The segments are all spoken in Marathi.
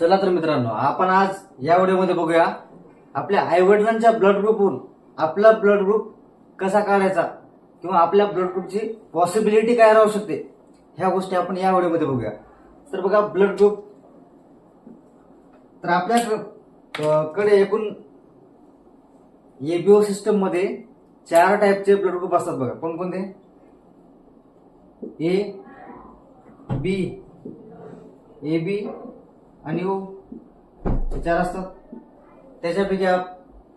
चला तर मित्रांनो आपण आज या व्हिडिओमध्ये बघूया आपल्या आईवडिलांच्या ब्लड ग्रुपवरून आपला ब्लड ग्रुप कसा काढायचा किंवा आपल्या ब्लड ग्रुपची पॉसिबिलिटी काय राहू शकते ह्या गोष्टी आपण या व्हिडिओमध्ये बघूया. तर बघा ब्लड ग्रुप तर आपल्या कडे एकूण एबीओ सिस्टममध्ये चार टाईपचे ब्लड ग्रुप असतात बघा. कोणकोणते? ए बी ए बी आणि हो विचार चार असतात. त्याच्यापैकी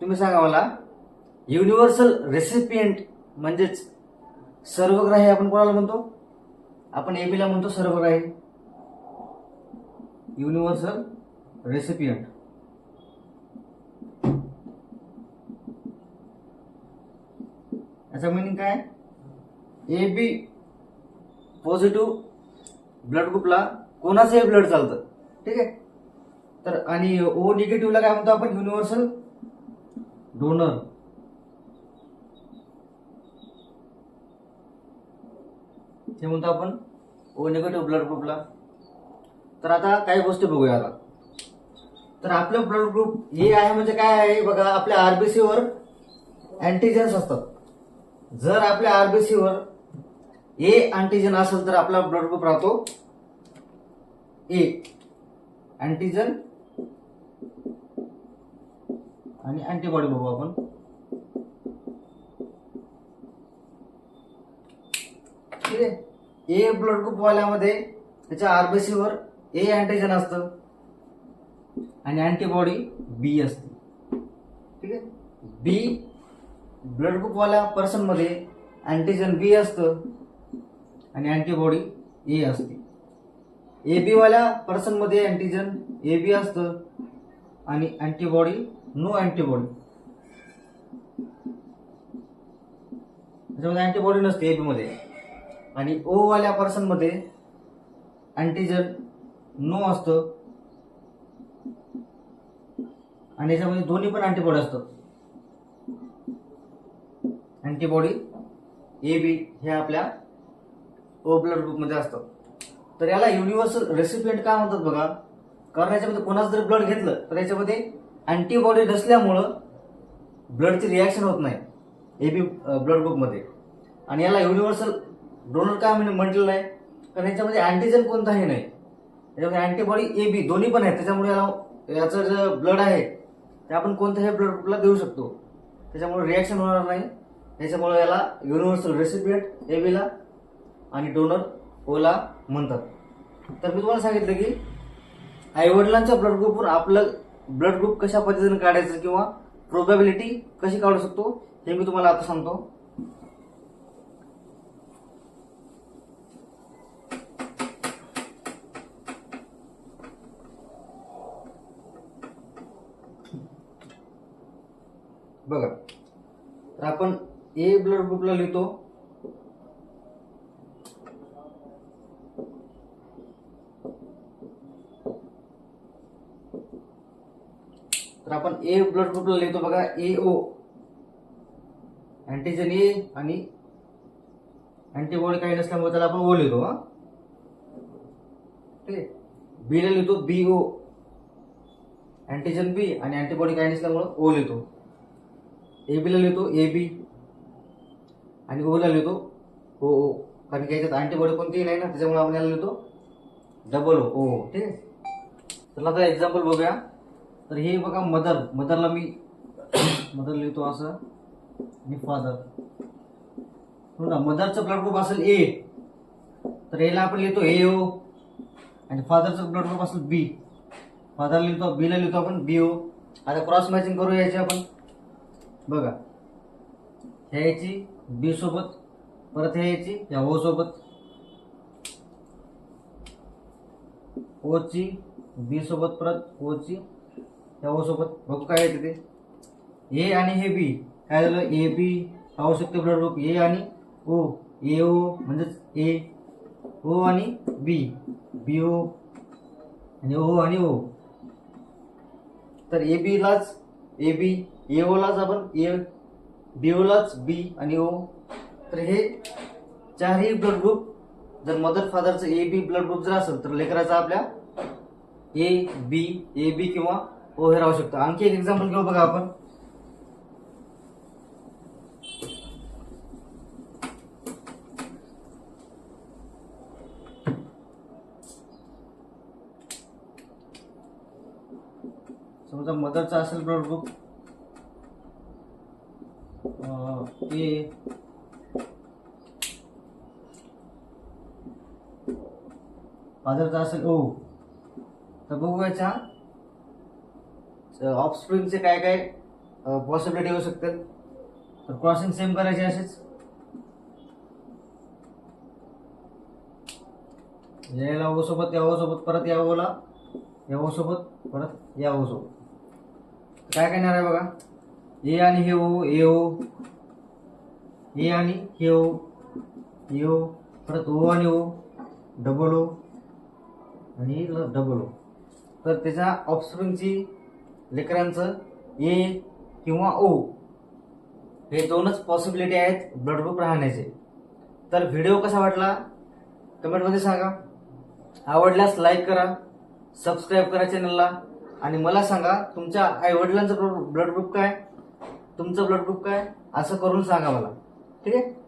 तुम्ही सांगा मला युनिव्हर्सल रेसिपियंट म्हणजेच सर्वग्राही आपण कोणाला म्हणतो? आपण ए म्हणतो सर्वग्राही. युनिव्हर्सल रेसिपियंट याचा मिनिंग काय? ए बी पॉझिटिव्ह ब्लड ग्रुपला कोणाचंही ब्लड चालतं. ठीक आहे? तर आणि ओ निगेटिव्हला काय म्हणतो आपण? युनिव्हर्सल डोनर हे म्हणतो आपण ओ निगेटिव्ह ब्लड ग्रुपला तर आता काही गोष्टी बघूया आता. तर आपलं ब्लड ग्रुप हे आहे म्हणजे काय आहे? बघा आपल्या आरबीसीवर अँटीजेन्स असतात. जर आपल्या आरबीसीवर ए अँटीजन असेल तर आपला ब्लड ग्रुप राहतो ए अँटीजन आणि अँटीबॉडी बघू आपण. ठीक आहे? ए ब्लड ग्रुप वाल्यामध्ये त्याच्या आरबीसी वर ए अँटीजन असतं आणि अँटीबॉडी बी असते. ठीक आहे? बी ब्लड ग्रुप वाल्या पर्सनमध्ये अँटीजन बी असतं आणि अँटीबॉडी ए असते. ए बी वाल्या पर्सनमध्ये अँटीजन ए बी असतं. आणि अँटीबॉडी नो अँटीबॉडी त्याच्यामध्ये अँटीबॉडी नसते ए बीमध्ये आणि ओवाल्या पर्सनमध्ये पर्सनमध्ये अँटीजन नो असतं. आणि याच्यामध्ये दोन्ही पण अँटीबॉडी असतात अँटीबॉडी ए बी हे आपल्या ओ ब्लड ग्रुपमध्ये असतं. तर याला युनिव्हर्सल रेसिपियंट का म्हणतात बघा? कारण याच्यामध्ये कोणाचं जर ब्लड घेतलं तर याच्यामध्ये अँटीबॉडी नसल्यामुळं ब्लडची रिॲक्शन होत नाही ए बी ब्लड ग्रुपमध्ये आणि याला युनिव्हर्सल डोनर का म्हण- म्हटलेलं आहे? कारण याच्यामध्ये अँटीजन कोणताही नाही. याच्यामध्ये अँटीबॉडी ए बी दोन्ही पण आहेत. त्याच्यामुळे याला याचं जे ब्लड आहे ते आपण कोणत्याही ब्लड ग्रुपला देऊ शकतो. त्याच्यामुळे रिॲक्शन होणार नाही. त्याच्यामुळे याला युनिव्हर्सल रेसिपिएट ए बीला आणि डोनर ओला म्हणतात. तर मी तुम्हाला सांगितलं की आईवडिलांच्या ब्लड ग्रुपवर आपलं ब्लड ग्रुप कशा पद्धतीने काढायचं किंवा प्रोबॅबिलिटी कशी काढू शकतो हे मी तुम्हाला आता सांगतो. बघा तर आपण ए ब्लड ग्रुपला लिहितो. तर आपण ए ब्लड ग्रुपला लिहितो बघा ए ओ अँटीजन ए आणि अँटीबॉडी काही नसल्यामुळे त्याला आपण ओ लिहितो हा. ठीक आहे बी ला लिहितो बी ओ अँटीजन बी आणि अँटीबॉडी काही नसल्यामुळे ओ लिहितो. ए बीला लिहितो ए बी आणि ओला लिहितो ओ ओ कारण की याच्यात अँटीबॉडी कोणतीही नाही ना त्याच्यामुळे आपण याला लिहितो डबल ओ ओ ठीक आहे चला आता एक्झाम्पल बघूया. तर हे बघा मदर मदरला मी मदर लिहितो असं. आणि फादर हो ना मदरचं ब्लड ग्रुप असेल ए तर एला आपण लिहितो ए ओ आणि फादरचं ब्लड ग्रुप असेल बी फादर लिहितो बीला लिहितो आपण बी ओ आता क्रॉस मॅचिंग करू याची आपण. बघा. ह्या याची बी सोबत परत ह्या याची या ओ सोबत. ओची बी सोबत परत ओची सोबत बघू काय येते ते? ए आणि हे बी. काय झालं? A B. पाहू शकतो ब्लड ग्रुप ए आणि ओ. ए ओ. म्हणजेच ए. ओ आणि बी. B O. आणि ओ आणि ओ. तर ए बीलाच ए बी. ए ओलाच आपण ए बी ओलाच बी आणि ओ. तर हे चारही ब्लड ग्रुप जर मदर फादरचं ए बी ब्लड ग्रुप जर असेल तर लेकराचा आपल्या ए बी ए बी किंवा ओ हे राहू शकतो. आणखी एक एक्झाम्पल घेऊ बघा आपण. समजा मदरचा असेल नोटबुक ए फादरचा असेल ओ. तर बघू ऑफस्प्रिंगचे काय काय पॉसिबिलिटी होऊ शकतात? तर क्रॉसिंग सेम करायचे असेच. याला ओ सोबत या ओ सोबत परत या ओला या ओ सोबत परत या ओ सोबत. काय करणार आहे बघा? ए आणि हे ओ ए ओ ए आणि हे ओ ए ओ परत ओ आणि ओ डबल ओ आणि डबल ओ तर त्याच्या ऑफस्प्रिंगची लेकरांचं ए किंवा ओ हे दोनच पॉसिबिलिटी आहेत ब्लड ग्रुप राहण्याचे. तर व्हिडिओ कसा वाटला? कमेंटमध्ये सांगा. आवडल्यास लाईक करा सबस्क्राईब करा चॅनलला आणि मला सांगा तुमच्या आईवडिलांचं ब्लड ग्रुप काय? तुमचं ब्लड ग्रुप काय? असं करून सांगा मला. ठीक आहे?